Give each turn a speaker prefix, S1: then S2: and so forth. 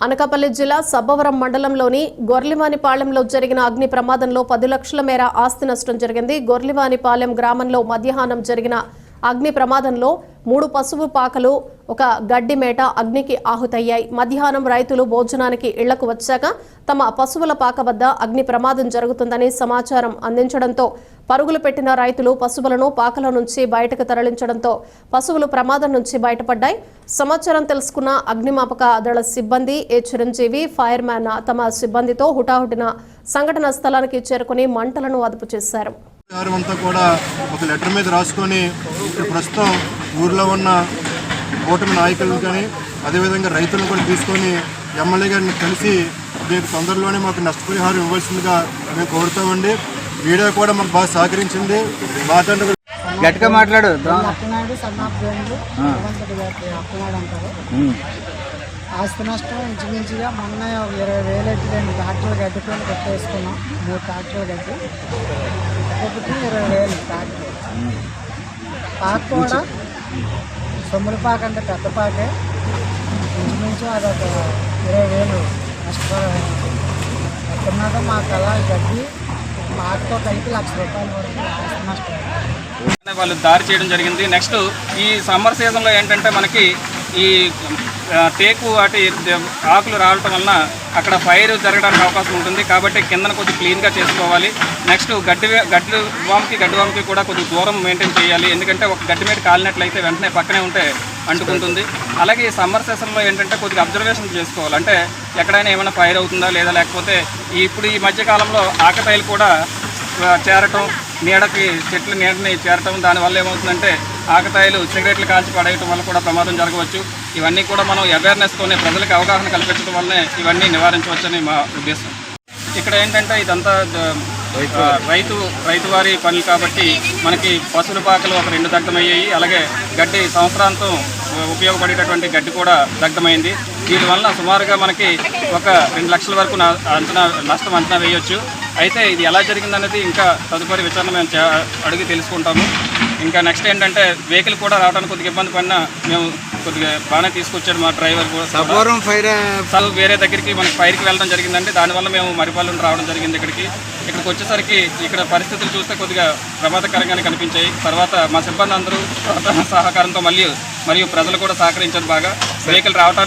S1: అనకాపల్లి జిల్లా సబ్బవరం మండలంలోని గొర్లివానిపాలెంలో జరిగిన అగ్ని ప్రమాదంలో పది లక్షల మేర ఆస్తి నష్టం జరిగింది. గొర్లివానిపాలెం గ్రామంలో మధ్యాహ్నం జరిగిన అగ్ని ప్రమాదంలో మూడు పశువు పాకలు ఒక గడ్డి మేట అగ్నికి ఆహుతయ్యాయి. మధ్యాహ్నం రైతులు భోజనానికి ఇళ్ళకు వచ్చాక తమ పశువుల పాక వద్ద అగ్ని ప్రమాదం జరుగుతుందని సమాచారం అందించడంతో పరుగులు పెట్టిన రైతులు పశువులను పాకల నుంచి బయటకు తరలించడంతో పశువులు ప్రమాదం నుంచి బయటపడ్డాయి. సమాచారం తెలుసుకున్న అగ్నిమాపక దళ సిబ్బంది ఏ చిరంజీవి ఫైర్ మ్యాన్ తమ సిబ్బందితో హుటాహుటిన సంఘటన స్థలానికి చేరుకుని మంటలను అదుపు చేశారు.
S2: అంతా కూడా ఒక లెటర్ మీద రాసుకొని ప్రస్తుతం ఊర్లో ఉన్న కూటమి నాయకులను కానీ అదేవిధంగా రైతులను కూడా తీసుకొని ఎమ్మెల్యే గారిని కలిసి దీనికి తొందరలోనే మాకు నష్టపరిహారం ఇవ్వాల్సిందిగా మేము కోరుతామండి. మీడియా కూడా మాకు బాగా సహకరించింది. మాట్లాడే
S3: గట్టిగా మాట్లాడు.
S4: ఆస్తి నష్టం ఇంచుమించుగా మొన్న ఒక ఇరవై వేలు ఎట్టి రెండు ట్రాక్టర్లు గడ్డితో పెట్టేసుకున్నాం మూడు ట్రాక్టర్లు గడ్డి. ఒకటి ఇరవై వేలు ట్రాక్టర్ పాక కూడా సొమ్ముల పాక అంటే పెద్ద పాకే. ఇంచుమించు అదొక ఇరవై వేలు నష్టపరం ఎక్కడున్నదో మాకు అలా గడ్డి
S5: వాళ్ళు దారి చేయడం జరిగింది. నెక్స్ట్ ఈ సమ్మర్ సీజన్లో ఏంటంటే మనకి ఈ టేకు వాటి ఆకులు రావటం వలన అక్కడ ఫైర్ జరగడానికి అవకాశం ఉంటుంది. కాబట్టి కిందన కొద్దిగా క్లీన్గా చేసుకోవాలి. నెక్స్ట్ గడ్డి గడ్డి వామ్కి గడ్డి వామ్కి కూడా కొద్దిగా దూరం మెయింటైన్ చేయాలి. ఎందుకంటే ఒక గడ్డి మీద కాలినట్లయితే వెంటనే పక్కనే ఉంటే అంటుకుంటుంది. అలాగే ఈ సమ్మర్ సెషన్లో ఏంటంటే కొద్దిగా అబ్జర్వేషన్ చేసుకోవాలి. అంటే ఎక్కడైనా ఏమైనా ఫైర్ అవుతుందా లేదా లేకపోతే ఇప్పుడు ఈ మధ్యకాలంలో ఆకతాయిలు కూడా చేరటం నీడకి చెట్లు నీడని చేరటం దానివల్ల ఏమవుతుందంటే ఆకతాయిలు సిగరెట్లు కాల్చి పడేయటం వల్ల కూడా ప్రమాదం జరగవచ్చు. ఇవన్నీ కూడా మనం అవేర్నెస్తోనే ప్రజలకు అవగాహన కల్పించడం వల్లనే ఇవన్నీ నివారించవచ్చని మా ఉద్దేశం. ఇక్కడ ఏంటంటే ఇదంతా రైతు రైతు వారి పనులు కాబట్టి మనకి పశువుల పాకలు ఒక రెండు దగ్ధమయ్యాయి. అలాగే గడ్డి సంవత్సరాంతం ఉపయోగపడేటటువంటి గడ్డి కూడా దగ్ధమైంది. దీనివల్ల సుమారుగా మనకి ఒక రెండు లక్షల వరకు నా- అంచనా నష్టం అంచనా వేయొచ్చు. అయితే ఇది ఎలా జరిగిందనేది ఇంకా తదుపరి విచారణ మేము అడిగి తెలుసుకుంటాము. ఇంకా నెక్స్ట్ ఏంటంటే వెహికల్ కూడా రావడానికి కొద్దిగా ఇబ్బంది పడినా మేము కొద్దిగా బాగానే తీసుకొచ్చాడు మా డ్రైవర్ కూడా.
S3: ఫైర్
S5: అసలు వేరే దగ్గరికి మనకి ఫైర్కి వెళ్ళడం జరిగిందండి. దానివల్ల మేము మరిపాలెం రావడం జరిగింది ఇక్కడికి. ఇక్కడికి వచ్చేసరికి ఇక్కడ పరిస్థితులు చూస్తే కొద్దిగా ప్రమాదకరంగానే కనిపించాయి. తర్వాత మా సిబ్బంది అందరూ సహకారంతో మళ్ళీ మరియు ప్రజలు కూడా సహకరించారు బాగా. వెహికల్ రావడానికి